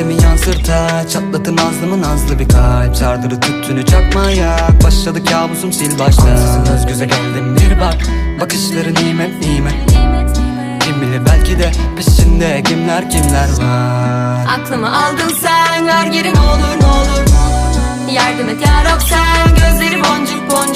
Erdemi yansırta Çatlatım azlımı nazlı bir kalp. Sardırı tüttünü çakmaya Başladı kabusum sil başta. Ansızın göz göze geldim. bir bak. Bakışları Nimet nimet. Kim bilir belki de peşinde kimler kimler var. Aklımı aldın sen ver geri ne olur ne olur. Yardım et yarab sen. Gözleri boncuk boncuk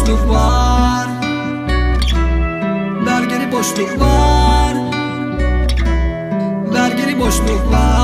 boşluk var. Ver geri boşluk var. Ver geri boşluk var